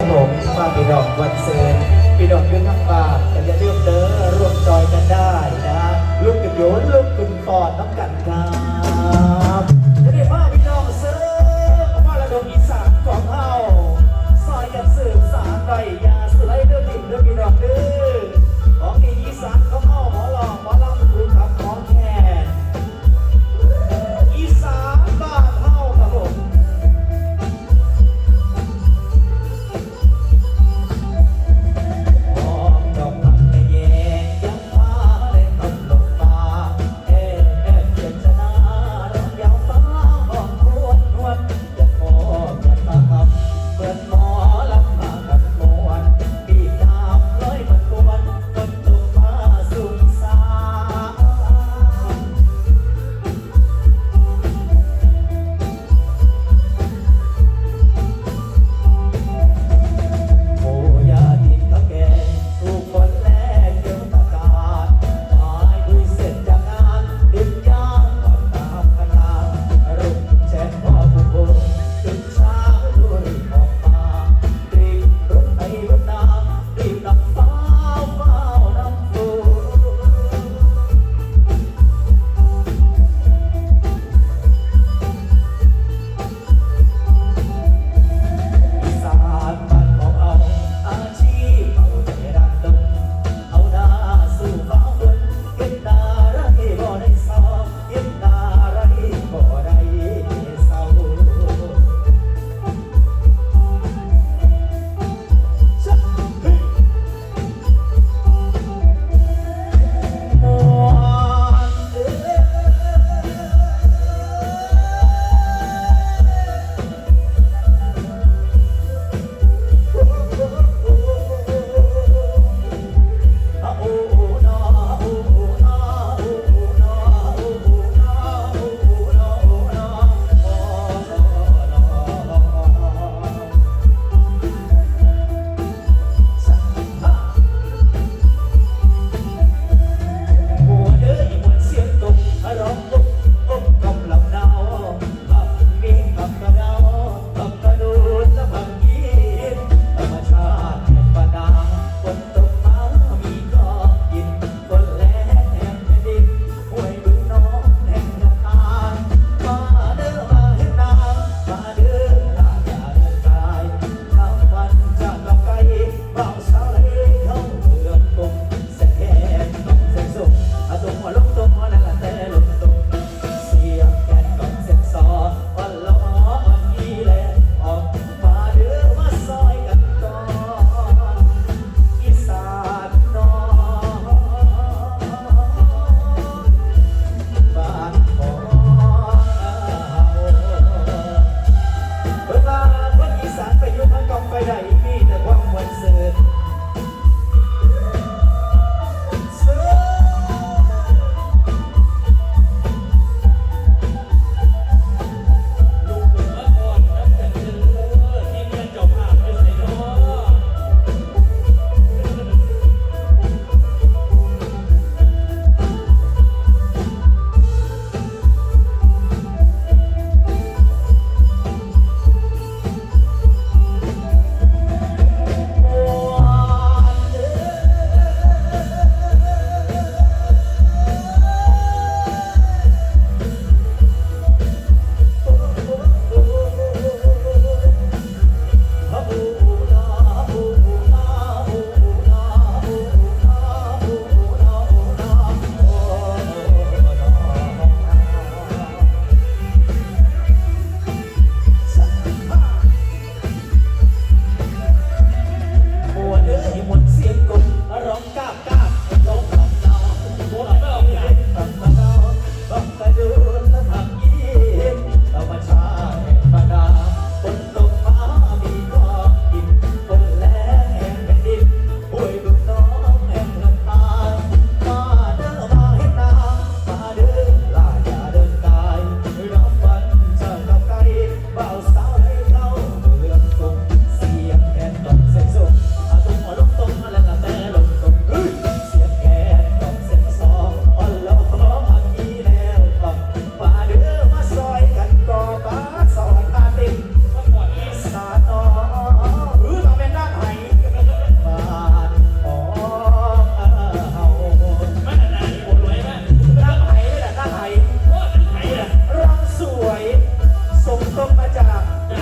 ผมป้าปีดอกวันเซนปีดอกยืนทั้งบานแต่อย่าลืมเด้อร่วมจอยกันได้นะลูกกระโยนลูกกุญฟอดน้องกัน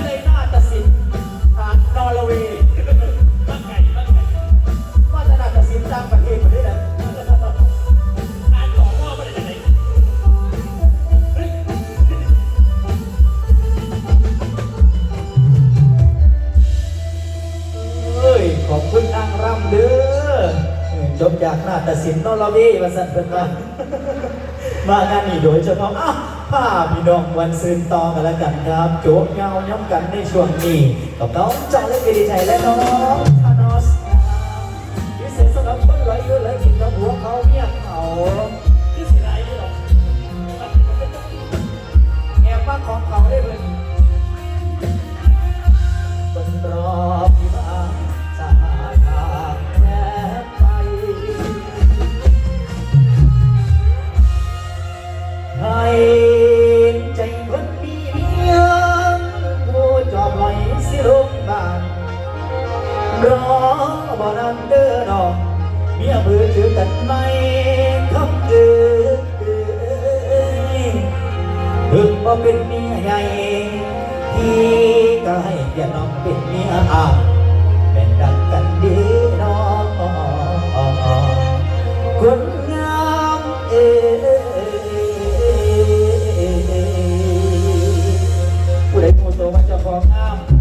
ในหน้าตัสินนอร์เวย์าไก่าไก่าจาสินต่างปรเทศมาได้แล้อ่านของว่าไม่ได้ไหนเฮ้ย ขอบคุณนางรำเด้อจบจากหน้าตัดสินนอร์เวย์มาสั่นเป็นมามาหน้นี่โดยเฉพาะอ้า ผ้าพี่น้องวันซืนต่อกันแล้วกันครับ โจ๊กเงาย้ำกันในช่วงนี้กับน้องจอเล็กดีใจและน้องธานอสพิเศษสำหรับคนไหลเยอะเลยกินกับหัวเขาเมียเขา เมียมือถือกันไม่คำเอ่ยถึงว่าเป็นเมียใหญ่ที่ก็ให้เกียรติน้องเป็นเมียอ่าเป็นดังกันดีน้องคนงามเอ่ยผู้ใดผู้โตว่าจะพองาม